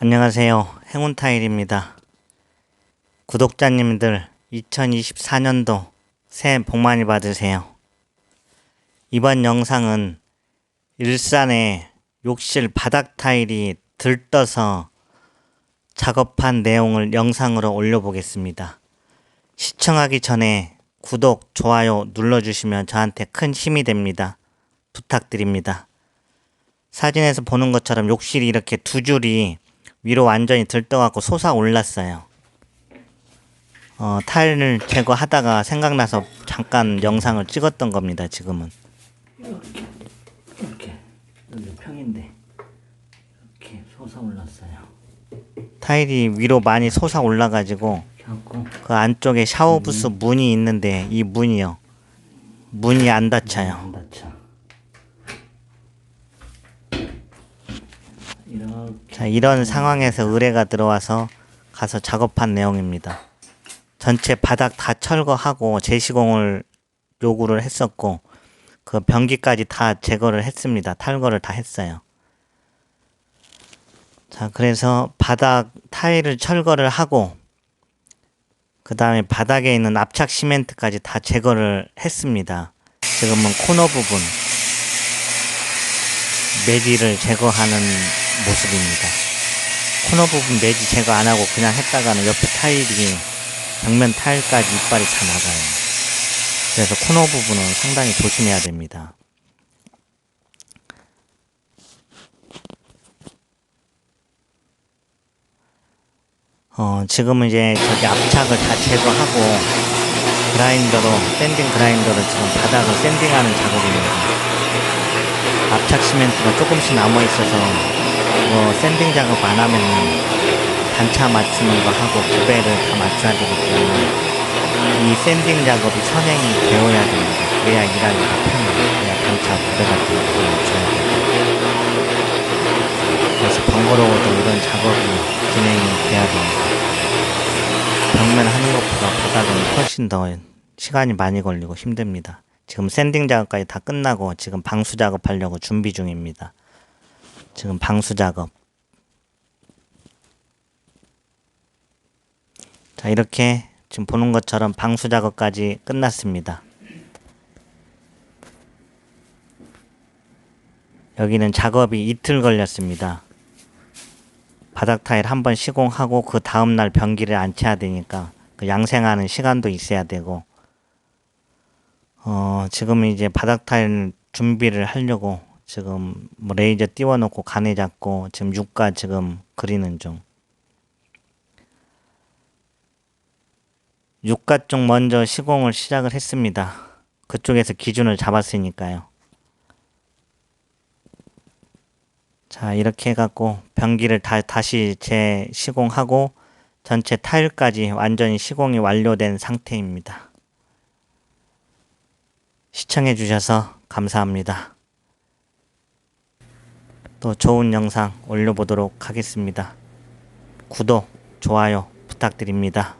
안녕하세요. 행운타일입니다. 구독자님들 2024년도 새해 복 많이 받으세요. 이번 영상은 일산의 욕실 바닥 타일이 들떠서 작업한 내용을 영상으로 올려보겠습니다. 시청하기 전에 구독, 좋아요 눌러주시면 저한테 큰 힘이 됩니다. 부탁드립니다. 사진에서 보는 것처럼 욕실이 이렇게 두 줄이 위로 완전히 들떠갖고 솟아 올랐어요. 어, 타일을 제거하다가 생각나서 잠깐 영상을 찍었던 겁니다. 지금은 이렇게 이렇게 여기 평인데 이렇게 솟아 올랐어요. 타일이 위로 많이 솟아 올라가지고 그 안쪽에 샤워 부스 문이 있는데 이 문이요. 문이 안 닫혀요. 안 닫혀. 자, 이런 상황에서 의뢰가 들어와서 가서 작업한 내용입니다. 전체 바닥 다 철거하고 재시공을 요구를 했었고, 그 변기까지 다 제거를 했습니다. 탈거를 다 했어요. 자, 그래서 바닥 타일을 철거를 하고, 그 다음에 바닥에 있는 압착 시멘트까지 다 제거를 했습니다. 지금은 코너 부분, 매디를 제거하는 모습입니다. 코너 부분 매지 제거 안 하고 그냥 했다가는 옆에 타일이 벽면 타일까지 이빨이 다 나가요. 그래서 코너 부분은 상당히 조심해야 됩니다. 어, 지금은 이제 저기 압착을 다 제거하고 그라인더로 샌딩 그라인더로 지금 바닥을 샌딩하는 작업입니다. 압착 시멘트가 조금씩 남아 있어서 뭐 샌딩 작업 안 하면 단차 맞추는 거 하고 구배를 다 맞춰야 되기 때문에 이 샌딩 작업이 선행이 되어야 됩니다. 그래야 일하기가 편해요. 그래야 단차 구배 같은 거 맞춰야 돼요. 그래서 번거로워도 이런 작업이 진행이 돼야 됩니다. 벽면 하는 것보다 바닥은 훨씬 더 시간이 많이 걸리고 힘듭니다. 지금 샌딩 작업까지 다 끝나고 지금 방수 작업하려고 준비 중입니다. 지금 방수 작업. 자, 이렇게 지금 보는 것처럼 방수 작업까지 끝났습니다. 여기는 작업이 이틀 걸렸습니다. 바닥 타일 한 번 시공하고 그 다음날 변기를 안쳐야 되니까 그 양생하는 시간도 있어야 되고 어, 지금 이제 바닥 타일 준비를 하려고 지금 뭐 레이저 띄워놓고 간에 잡고 지금 육가 지금 그리는 중. 육가 쪽 먼저 시공을 시작을 했습니다. 그쪽에서 기준을 잡았으니까요. 자, 이렇게 해갖고 변기를 다, 다시 재시공하고 전체 타일까지 완전히 시공이 완료된 상태입니다. 시청해 주셔서 감사합니다. 또 좋은 영상 올려보도록 하겠습니다. 구독, 좋아요 부탁드립니다.